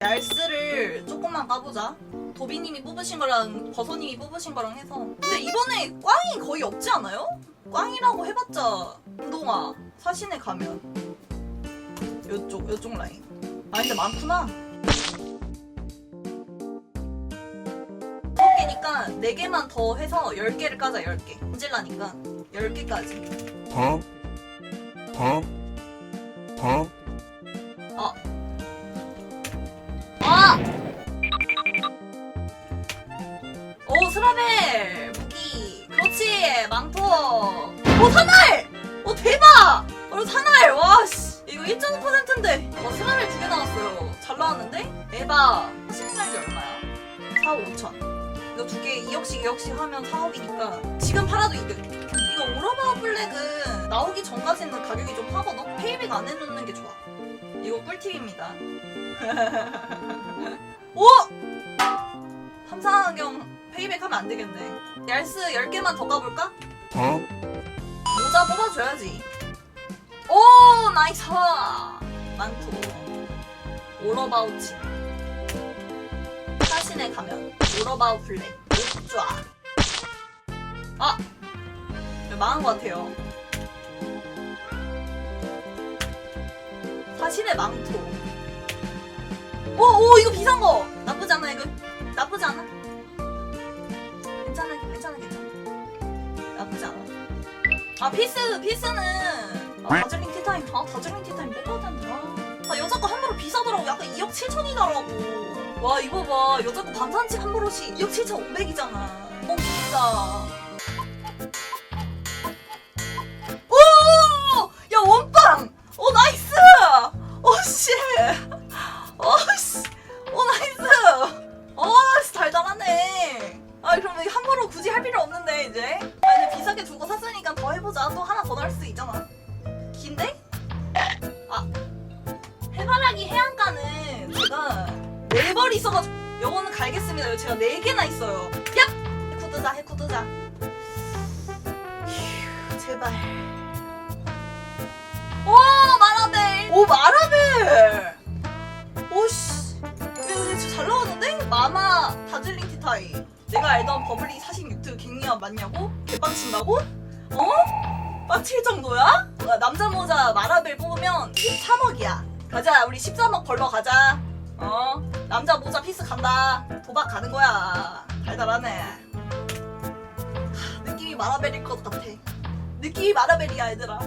얄스를 조금만 까보자. 도비님이 뽑으신 거랑 버서님이 뽑으신 거랑 해서. 근데 이번에 꽝이 거의 없지 않아요? 꽝이라고 해봤자 운동화 사신에 가면 요쪽 요쪽 라인. 아 근데 많구나. 섯 개니까 네 개만 더 해서 열 개를 까자 열 개. 문질라니까 열 개까지. Huh? Huh? Huh? 아! 오 스라벨 무기 그렇지 망토 오 사날! 오 대박! 오 사날 와씨 이거 1.5%인데 와 스라벨 두 개 나왔어요 잘 나왔는데? 에바 신날이 얼마야? 4억 5천 이거 두 개 2억씩 2억씩 하면 4억이니까 지금 팔아도 이득 이거 오라바 블랙은 나오기 전까지는 가격이 좀 하거든? 페이백 안 해놓는 게 좋아 이거 꿀팁입니다 오! 삼성안경 페이백 하면 안 되겠네. 얄스 10개만 더 까볼까? Huh? 모자 뽑아줘야지. 오! 나이스! 망토. 오러바우치. 사신에 가면 오러바우 블랙. 좋아. 아! 망한 것 같아요. 사신의 망토. 오, 오, 이거 비싼 거! 나쁘지 않아, 이거. 나쁘지 않아. 괜찮아, 괜찮아, 괜찮아. 나쁘지 않아. 아, 피스, 피스는. 아, 다즐링 티타임. 아, 다즐링 티타임 뽑아야 된다. 아, 여자 거한 보로 비싸더라고. 약간 2억 7천이더라고. 와, 이거 봐. 여자 거 반산치 한 보로씩 2억 7천 5백이잖아. 어, 비싸. 필요 없는데 이제. 아 근데 비싸게 두고 샀으니까 더 해보자. 또 하나 더 넣을 수 있잖아. 긴데? 아 해바라기 해안가는 제가 네 벌이 있어가지고 요거는 갈겠습니다. 제가 네 개나 있어요. 얍! 해쿠드자 해쿠드자. 휴, 제발. 오 마라벨. 오 마라벨. 오씨 야잘 나왔는데? 마마 다즐링 티타이 내가 알던 버블리 46트 갱리아 맞냐고? 개빵친다고? 어? 빡칠 정도야? 어, 남자 모자 마라벨 뽑으면 13억이야 가자 우리 13억 벌러 가자 어? 남자 모자 피스 간다 도박 가는 거야 달달하네 하, 느낌이 마라벨일 것 같아 느낌이 마라벨이야 얘들아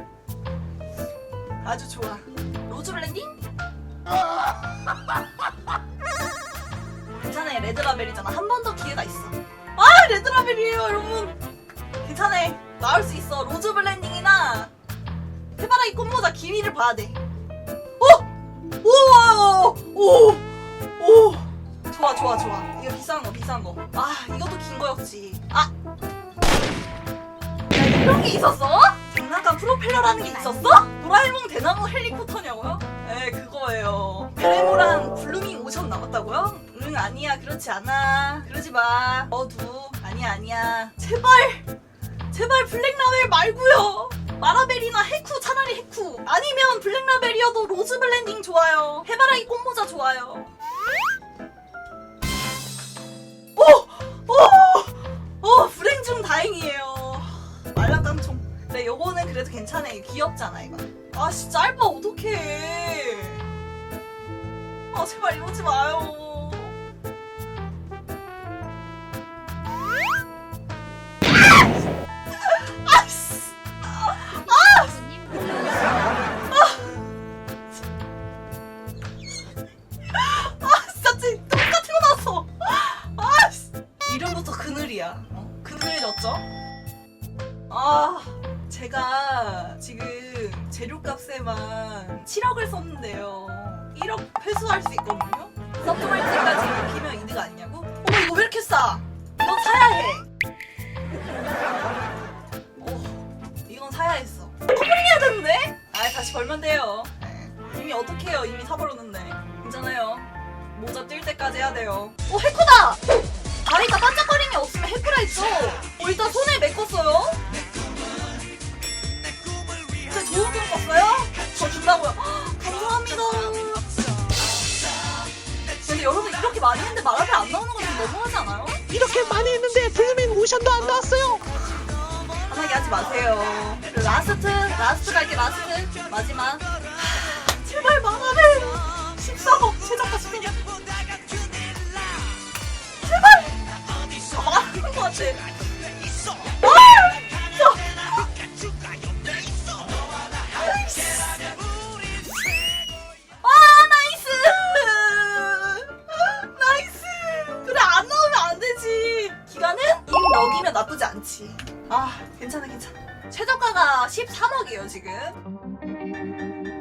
아주 좋아 로즈 블렌딩? 괜찮아요 레드라벨이잖아 한 번 더 기회가 있어 아 레드라벨이에요 여러분 괜찮아 나올 수 있어 로즈 블렌딩이나 해바라기 꽃모자 기미를 봐야 돼 오! 오! 오! 오! 좋아 좋아 좋아 이거 비싼 거 비싼 거아 이것도 긴 거였지 아 야, 이런 게 있었어? 장난감 프로펠러라는 게 있었어? 도라에몽 대나무 헬리콥터냐고요? 네 그거예요 그레모랑 블루밍 오션 남았다고요? 응 아니야 그렇지 않아 그러지 마 어두 아니야 아니야. 제발. 제발 블랙라벨 말고요. 마라벨이나 해쿠 차라리 해쿠. 아니면 블랙라벨이어도 로즈 블렌딩 좋아요. 해바라기 꽃모자 좋아요. 오! 오! 오 불행 중 다행이에요. 말랑깡총. 근데 요거는 그래도 괜찮아 이거 귀엽잖아 이거. 아씨 짧아. 어떡해. 아 제발 이러지 마요 그늘졌죠? 아 제가 지금 재료값에만 7억을 썼는데요 1억 회수할 수 있거든요 서프할 때까지 입히면 이득 아니냐고? 어머 이거 왜 이렇게 싸? 이건 사야 해 어, 이건 사야 했어 커플링해야 되는데? 아 다시 벌면 돼요 네. 이미 어떡해요 이미 사버렸는데 괜찮아요 모자 뛸 때까지 해야 돼요 오 해코다! 다리가 반짝거림이 없으면 해코라 했죠? 어, 일단 손에 메꿨어요 진짜 좋은 돈 꿨어요? 저 준다고요? 헉, 감사합니다 근데 여러분 이렇게 많이 했는데 마라벨 안 나오는 건 좀 너무하지 않아요? 이렇게 많이 했는데 블루밍 모션도 안 나왔어요. 화나게 하지 마세요. 그리고 라스트, 라스트 갈게, 라스트. 마지막. 하, 제발 마라벨! 14억, 최저가 10억. 제 같아. 와! 와, 나이스! 나이스! 그래, 안 나오면 안 되지. 기간은 인 넉이면 나쁘지 않지. 아, 괜찮아, 괜찮아. 최저가가 13억이에요, 지금.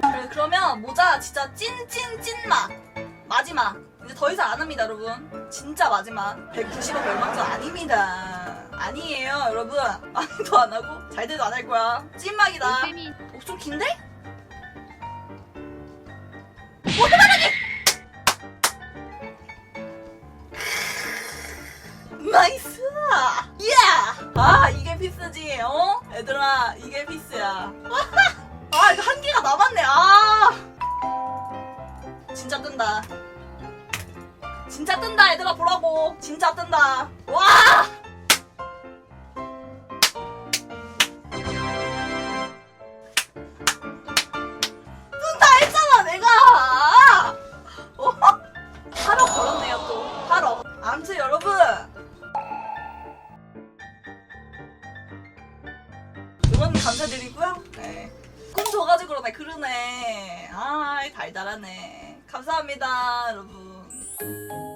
그래, 그러면 모자 진짜 찐 찐 찐맛. 마지막. 이제 더 이상 안 합니다, 여러분. 진짜 마지막. 190억 멸망전 아닙니다. 아니에요, 여러분. 아무도 안 하고, 잘 돼도 안 할 거야. 찐막이다. 어, 좀 긴데? 오토바라기! 나이스! 예! 아, 이게 피스지, 어? 얘들아, 이게 피스야. 아, 이거 한 개가 남았네, 아! 진짜 뜬다. 진짜 뜬다, 얘들아, 보라고. 진짜 뜬다. 와! 뜬다 했잖아, 내가! 어? 8억 벌었네요, 또. 8억. 아무튼 여러분. 응원 감사드리고요. 네. 꿈 줘가지고 그러네, 그러네. 아, 달달하네. 감사합니다, 여러분. Thank you.